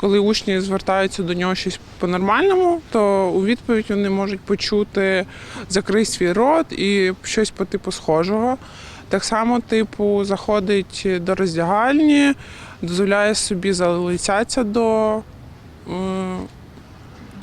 Коли учні звертаються до нього щось по-нормальному, то у відповідь вони можуть почути закрий свій рот і щось по типу схожого. Так само, типу, заходить до роздягальні, дозволяє собі залицятися до е,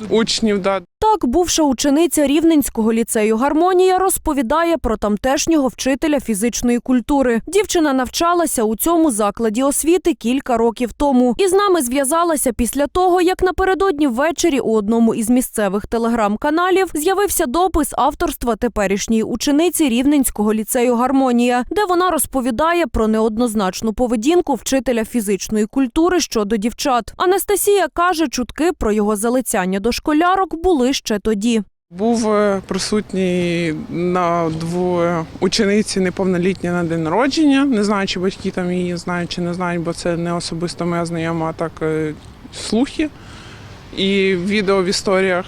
учнів. Да. Так, бувша учениця Рівненського ліцею Гармонія розповідає про тамтешнього вчителя фізичної культури. Дівчина навчалася у цьому закладі освіти кілька років тому. І з нами зв'язалася після того, як напередодні ввечері у одному із місцевих телеграм-каналів з'явився допис авторства теперішньої учениці Рівненського ліцею Гармонія, де вона розповідає про неоднозначну поведінку вчителя фізичної культури щодо дівчат. Анастасія каже, чутки про його залицяння до школярок були ще тоді. Був е, присутній на двоє учениці неповнолітні на день народження. Не знаю, чи батьки там її знають чи не знають, бо це не особисто моя знайома, а так е, слухи і відео в історіях.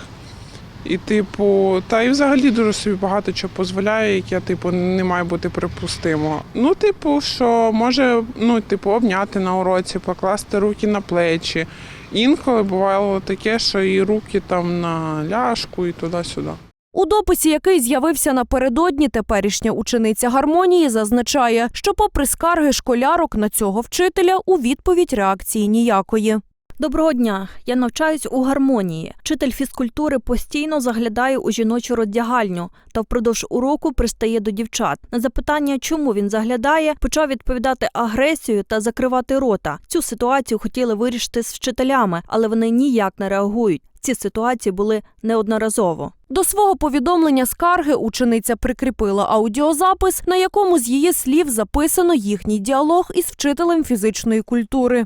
І, типу, та і взагалі дуже собі багато чого дозволяє, яке, типу, не має бути припустимо. Ну, типу, що може ну, типу, обняти на уроці, покласти руки на плечі. Інколи бувало таке, що і руки там на ляшку і туди-сюди. У дописі, який з'явився напередодні, теперішня учениця гармонії зазначає, що, попри скарги школярок на цього вчителя, у відповідь реакції ніякої. Доброго дня. Я навчаюсь у гармонії. Вчитель фізкультури постійно заглядає у жіночу роздягальню та впродовж уроку пристає до дівчат. На запитання, чому він заглядає, почав відповідати агресією та закривати рота. Цю ситуацію хотіли вирішити з вчителями, але вони ніяк не реагують. Ці ситуації були неодноразово. До свого повідомлення скарги учениця прикріпила аудіозапис, на якому з її слів записано їхній діалог із вчителем фізичної культури.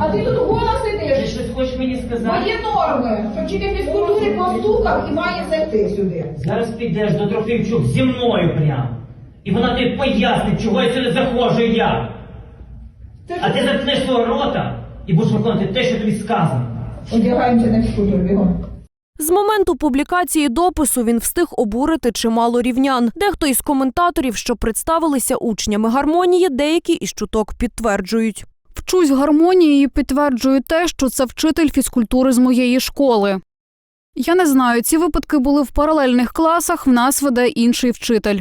А ти тут голос Ти сидиш? щось хочеш мені сказати? Мої норми, що вчитель фізкультури постукав і має зайти сюди. Зараз підеш до Трофимчук зі мною прям. І вона тобі пояснить, чого я сюди заходжу і як. Це А ти ж заткнеш свого рота і будеш виконувати те, що тобі сказано. одягаємося на фізкультуру бігом. З моменту публікації допису він встиг обурити чимало рівнян. Дехто із коментаторів, що представилися учнями гармонії, деякі із чуток підтверджують. Вчусь в гармонії і підтверджую те, що це вчитель фізкультури з моєї школи. Я не знаю, ці випадки були в паралельних класах, в нас веде інший вчитель.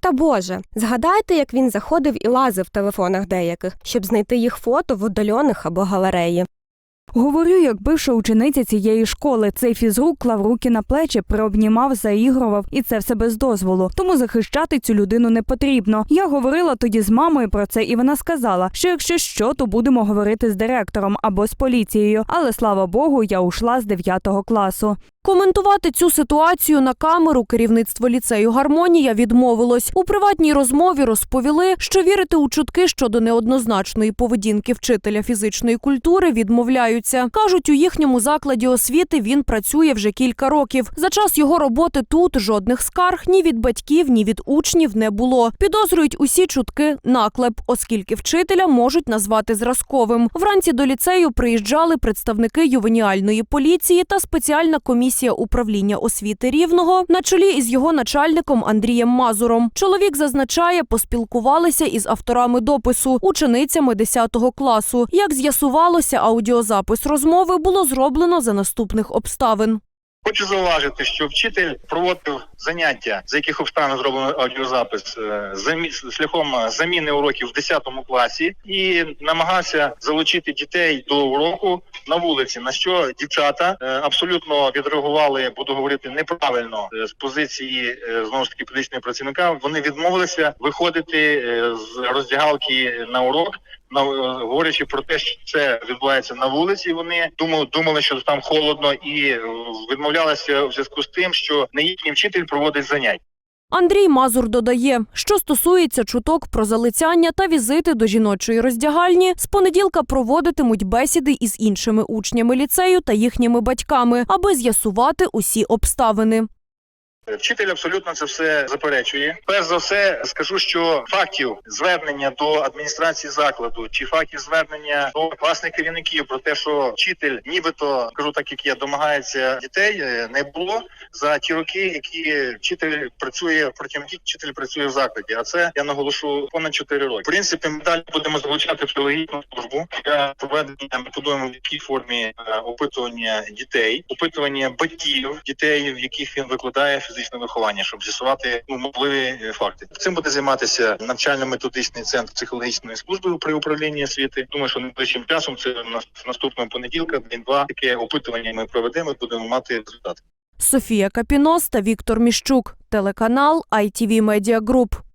Та Боже, згадайте, як він заходив і лазив в телефонах деяких, щоб знайти їх фото в удальоних або галереї. Говорю, як бивша учениця цієї школи. Цей фізрук клав руки на плечі, приобнімав, заігрував, і це все без дозволу. Тому захищати цю людину не потрібно. Я говорила тоді з мамою про це, і вона сказала, що якщо що, то будемо говорити з директором або з поліцією. Але слава Богу, я ушла з 9 класу. Коментувати цю ситуацію на камеру керівництво ліцею Гармонія відмовилось. У приватній розмові розповіли, що вірити у чутки щодо неоднозначної поведінки вчителя фізичної культури відмовляються. кажуть, у їхньому закладі освіти він працює вже кілька років. За час його роботи тут жодних скарг ні від батьків, ні від учнів не було. Підозрюють усі чутки наклеп, оскільки вчителя можуть назвати зразковим. Вранці до ліцею приїжджали представники ювеніальної поліції та спеціальна комісія управління освіти рівного на чолі із його начальником Андрієм Мазуром. Чоловік зазначає, поспілкувалися із авторами допису, ученицями 10 класу. Як з'ясувалося, аудіозапис розмови було зроблено за наступних обставин. Хочу зауважити, що вчитель проводив заняття, за яких обставин зроблено аудіозапис е, шляхом заміни уроків в 10 класі, і намагався залучити дітей до уроку на вулиці. На що дівчата е, абсолютно відреагували, буду говорити неправильно е, з позиції е, знову ж таки педагогічного працівника. Вони відмовилися виходити з роздягалки на урок. на- говорячи про те, що це відбувається на вулиці, вони думали, думали, що там холодно, і відмовлялися в зв'язку з тим, що не їхній вчитель проводить занять. Андрій Мазур додає, що стосується чуток про залицяння та візити до жіночої роздягальні, з понеділка проводитимуть бесіди із іншими учнями ліцею та їхніми батьками, аби з'ясувати усі обставини. Вчитель абсолютно це все заперечує. Перш за все, скажу, що фактів звернення до адміністрації закладу чи фактів звернення до класних керівників про те, що вчитель, нібито кажу так, як я домагається дітей, е, не було за ті роки, які вчитель працює протягом яких вчитель працює в закладі. А це я наголошу понад 4 роки. В принципі, ми далі будемо залучати психологічну службу для проведення методуємо в якій формі е, опитування дітей, опитування батьків дітей, в яких він викладає фізичне виховання, щоб з'ясувати ну, можливі е, факти. Цим буде займатися навчально-методичний центр психологічної служби при управлінні освіти. Думаю, що найближчим часом це наступного понеділка, день-два таке опитування ми проведемо. Будемо мати результати. Софія Капінос та Віктор Міщук, телеканал ITV Media Group.